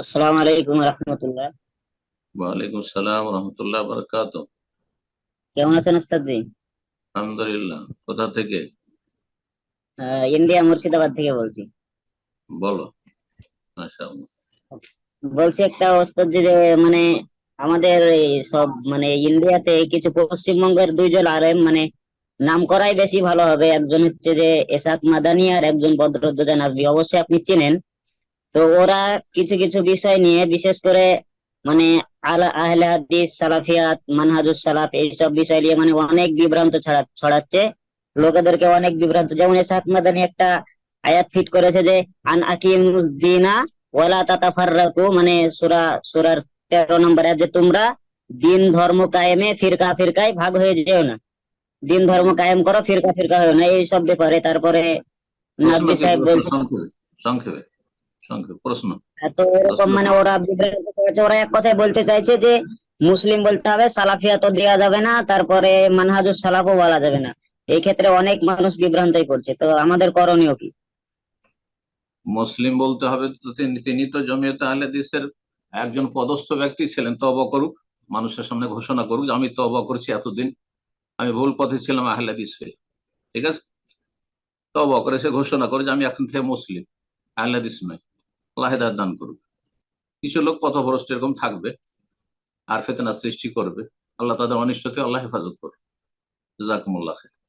আসসালামু আলাইকুম রহমতুল্লাহ। ওয়ালাইকুম আসসালাম রহমতুল্লাহ বরকাত কেমন আছেন ওস্তাদ জি আলহামদুলিল্লাহ কোথা থেকে? আহ, ইন্ডিয়া মুর্শিদাবাদ থেকে বলছি। বলো মাশাআল্লাহ। বলছি একটা ওস্তাদ জি যে মানে আমাদের এই সব মানে ইন্ডিয়াতে কিছু পশ্চিমবঙ্গের দুইজন আরেম মানে নাম করাই বেশি ভালো হবে। একজন হচ্ছে যে এসাক মাদানি আর একজন বদরুদ্দোজা নাজবি অবশ্যই আপনি চেনেন। তো ওরা কিছু কিছু বিষয় নিয়ে বিশেষ করে মানে আলা আহলে হাদিস সালাফিয়াত মানহাজুস সালাফ এইসব বিষয় নিয়ে মানে অনেক বিভ্রান্ত ছড়া ছড়াচ্ছে। লোকেদেরকে অনেক বিভ্রান্ত। যেমন এসাক মাদানি একটা আয়াত ফিট করেছে যে আন আকিমুস দিনা ওয়ালা তাতাফাররাকু মানে সূরা সূরার 13 নম্বর আয়াত যে তোমরা দিন ধর্ম কায়েমে ফিরকা ফিরকায় ভাগ হয়ে যেও না। দিন ধর্ম কায়েম করো ফিরকা ফিরকা হয়েও না। এই সব ব্যাপারে তারপরে নাবি সাহেব প্রশ্ন বলছে সংক্ষেপে। প্রশ্ন। তো এরকম মানে ওরা ওরা এক কথায় বলতে চাইছে যে মুসলিম বলতে হবে সালাফিয়া তো দেওয়া যাবে না তারপরে মানহাজুস সালাফও বলা যাবে না। এই ক্ষেত্রে অনেক মানুষ বিভ্রান্তই করছে তো আমাদের করণীয় কি? মুসলিম বলতে হবে তো তিনি তো জমিয়তে আহলে হাদিসের একজন পদস্থ ব্যক্তি ছিলেন তওবা করুক মানুষের সামনে ঘোষণা করুক যে আমি তওবা করছি এতদিন আমি ভুল পথে ছিলাম আহলে ঠিক আছে? তওবা করে সে ঘোষণা করে যে আমি এখন থেকে মুসলিম আহলে হাদিস নয়। হেদায়েত দান করুক। কিছু লোক পথভ্রষ্ট এরকম থাকবে, আর ফেতনা সৃষ্টি করবে। আল্লাহ তাদের অনিষ্ট আল্লাহ হেফাজত করবে জাকুমুল্লাহ খাইর।